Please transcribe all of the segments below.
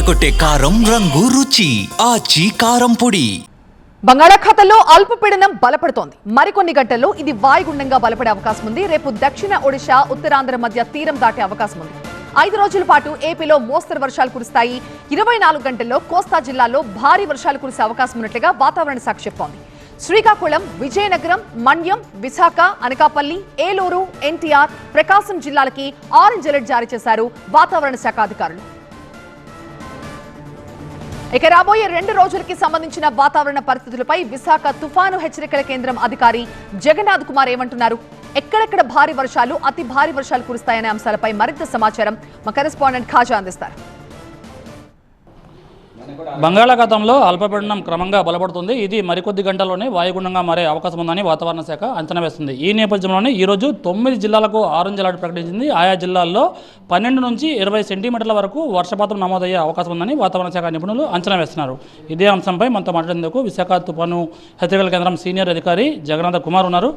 అదరగొట్టే కారం రంగు రుచి ఆచి కారం పొడి. బంగాళాఖాతంలో అల్పపీడనం బలపడుతోంది. మరికొన్ని గంటల్లో ఇది వాయుగుండంగా బలపడే అవకాశం ఉంది. రేపు దక్షిణ ఒడిశా ఉత్తరాంధ్ర మధ్య తీరం దాటే అవకాశం ఉంది. ఐదు రోజుల పాటు ఏపీలో మోస్తరు వర్షాలు కురుస్తాయి. ఇరవై నాలుగు గంటల్లో కోస్తా జిల్లాలో భారీ వర్షాలు కురిసే అవకాశం ఉన్నట్లుగా వాతావరణ శాఖ చెప్తోంది. శ్రీకాకుళం విజయనగరం మన్యం విశాఖ అనకాపల్లి ఏలూరు ఎన్టీఆర్ ప్రకాశం జిల్లాలకి ఆరెంజ్ అలర్ట్ జారీ చేశారు వాతావరణ శాఖ అధికారులు. ఇక రాబోయే రెండు రోజులకి సంబంధించిన వాతావరణ పరిస్థితులపై విశాఖ తుఫాను హెచ్చరికల కేంద్రం అధికారి జగన్నాథ్ కుమార్ ఏమంటున్నారు. ఎక్కడెక్కడ భారీ వర్షాలు అతి భారీ వర్షాలు కురుస్తాయనే అంశాలపై మరింత సమాచారం మా కరెస్పాండెంట్ ఖాజా అందిస్తారు. బంగాళాఖాతంలో అల్పపీడనం క్రమంగా బలపడుతుంది. ఇది మరికొద్ది గంటల్లోనే వాయుగుండంగా మారే అవకాశం ఉందని వాతావరణ శాఖ అంచనా వేస్తుంది. ఈ నేపథ్యంలోనే ఈరోజు తొమ్మిది జిల్లాలకు ఆరెంజ్ అలర్ట్ ప్రకటించింది. ఆయా జిల్లాల్లో పన్నెండు నుంచి ఇరవై సెంటీమీటర్ల వరకు వర్షపాతం నమోదయ్యే అవకాశం ఉందని వాతావరణ శాఖ నిపుణులు అంచనా వేస్తున్నారు. ఇదే అంశంపై మనతో మాట్లాడేందుకు విశాఖ తుఫాను హెచ్చరికల కేంద్రం సీనియర్ అధికారి జగన్నాథ కుమార్ ఉన్నారు.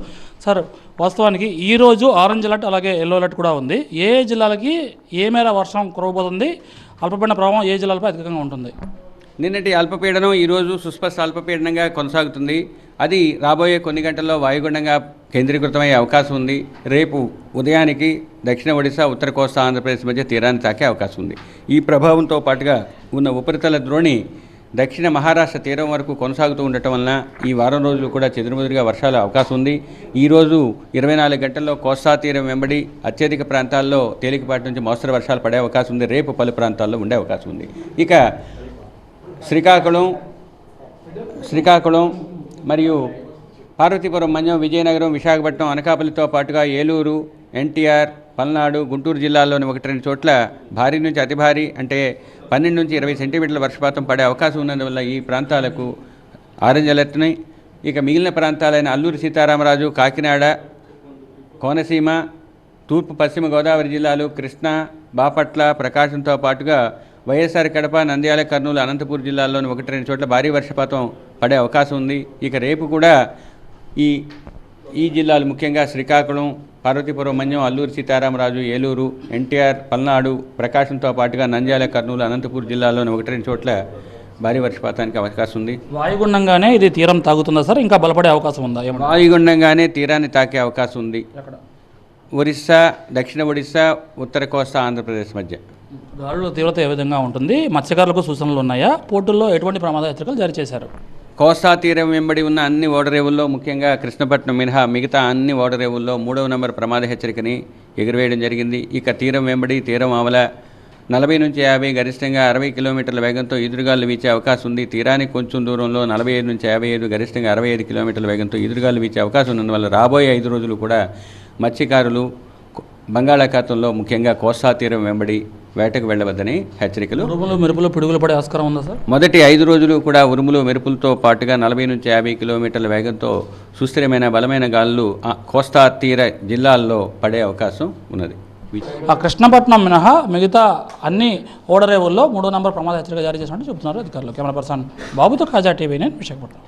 సార్ వాస్తవానికి ఈ రోజు ఆరెంజ్ అలర్ట్ అలాగే ఎల్లో అలర్ట్ కూడా ఉంది. ఏ ఏ జిల్లాలకి ఏ మేర వర్షం కురవబోతుంది? అల్పపీడన ప్రభావం ఏ జిల్లాలపై అధికంగా ఉంటుంది? నిన్నటి అల్పపీడనం ఈరోజు సుస్పష్ట అల్పపీడనంగా కొనసాగుతుంది. అది రాబోయే కొన్ని గంటల్లో వాయుగుండంగా కేంద్రీకృతమయ్యే అవకాశం ఉంది. రేపు ఉదయానికి దక్షిణ ఒడిశా ఉత్తర కోస్తా ఆంధ్రప్రదేశ్ మధ్య తీరాన్ని తాకే అవకాశం ఉంది. ఈ ప్రభావంతో పాటుగా ఉన్న ఉపరితల ద్రోణి దక్షిణ మహారాష్ట్ర తీరం వరకు కొనసాగుతూ ఉండటం వలన ఈ వారం రోజులు కూడా చెదురుమదురుగా వర్షాలు అవకాశం ఉంది. ఈరోజు ఇరవై నాలుగు గంటల్లో కోస్తా తీరం వెంబడి అత్యధిక ప్రాంతాల్లో తేలికపాటి నుంచి మోస్తరు వర్షాలు పడే అవకాశం ఉంది. రేపు పలు ప్రాంతాల్లో ఉండే అవకాశం ఉంది. ఇక శ్రీకాకుళం శ్రీకాకుళం మరియు పార్వతీపురం మన్యం విజయనగరం విశాఖపట్నం అనకాపల్లితో పాటుగా ఏలూరు ఎన్టీఆర్ పల్నాడు గుంటూరు జిల్లాల్లోని ఒకటి రెండు చోట్ల భారీ నుంచి అతి భారీ అంటే పన్నెండు నుంచి ఇరవై సెంటీమీటర్ల వర్షపాతం పడే అవకాశం ఉన్నందువల్ల ఈ ప్రాంతాలకు ఆరెంజ్ అలర్ట్ని ఇక మిగిలిన ప్రాంతాలైన అల్లూరి సీతారామరాజు కాకినాడ కోనసీమ తూర్పు పశ్చిమ గోదావరి జిల్లాలు కృష్ణా బాపట్ల ప్రకాశంతో పాటుగా వైఎస్ఆర్ కడప నంద్యాల కర్నూలు అనంతపూర్ జిల్లాల్లోని ఒకటి రెండు చోట్ల భారీ వర్షపాతం పడే అవకాశం ఉంది. ఇక రేపు కూడా ఈ ఈ జిల్లాలు ముఖ్యంగా శ్రీకాకుళం పార్వతీపురం మన్యం అల్లూరు సీతారామరాజు ఏలూరు ఎన్టీఆర్ పల్నాడు ప్రకాశంతో పాటుగా నంద్యాల కర్నూలు అనంతపూర్ జిల్లాల్లోని ఒకటి రెండు చోట్ల భారీ వర్షపాతానికి అవకాశం ఉంది. వాయుగుండంగానే ఇది తీరం తాగుతుందా సార్? ఇంకా బలపడే అవకాశం ఉందా? వాయుగుండంగానే తీరాన్ని తాకే అవకాశం ఉంది. ఒరిస్సా దక్షిణ ఒడిస్సా ఉత్తర కోస్తా ఆంధ్రప్రదేశ్ మధ్య. గాలుల తీవ్రత ఏ విధంగా ఉంటుంది? మత్స్యకారులకు సూచనలు ఉన్నాయా? పోర్టుల్లో ఎటువంటి ప్రమాద హెచ్చరికలు జారీ చేశారు? కోస్తా తీరం వెంబడి ఉన్న అన్ని ఓడరేవుల్లో ముఖ్యంగా కృష్ణపట్నం మినహా మిగతా అన్ని ఓడరేవుల్లో మూడవ నంబర్ ప్రమాద హెచ్చరికని ఎగురవేయడం జరిగింది. ఇక తీరం వెంబడి తీరం ఆవల నలభై నుంచి యాభై గరిష్టంగా అరవై కిలోమీటర్ల వేగంతో ఎదురుగాలు వీచే అవకాశం ఉంది. తీరానికి కొంచెం దూరంలో నలభై ఐదు నుంచి యాభై ఐదు గరిష్టంగా అరవై ఐదు కిలోమీటర్ల వేగంతో ఎదురుగాలు వీచే అవకాశం ఉన్నందువల్ల రాబోయే ఐదు రోజులు కూడా మత్స్యకారులు బంగాళాఖాతంలో ముఖ్యంగా కోస్తా తీరం వెంబడి వేటకు వెళ్ళవద్దని హెచ్చరికలు. ఉరుములు మెరుపులు పిడుగులు పడే ఆస్కారం ఉందా సార్? మొదటి ఐదు రోజులు కూడా ఉరుములు మెరుపులతో పాటుగా నలభై నుంచి యాభై కిలోమీటర్ల వేగంతో సుస్థిరమైన బలమైన గాలులు కోస్తా తీర జిల్లాల్లో పడే అవకాశం ఉన్నది. ఆ కృష్ణపట్నం మినహా మిగతా అన్ని ఓడరేవుల్లో మూడో నంబర్ ప్రమాద హెచ్చరిక జారీ చేసినట్టు చెబుతున్నారు అధికారులు. కెమెరా పర్సన్ బాబుతో కాజా టీవీ నేను విశాఖపట్నం.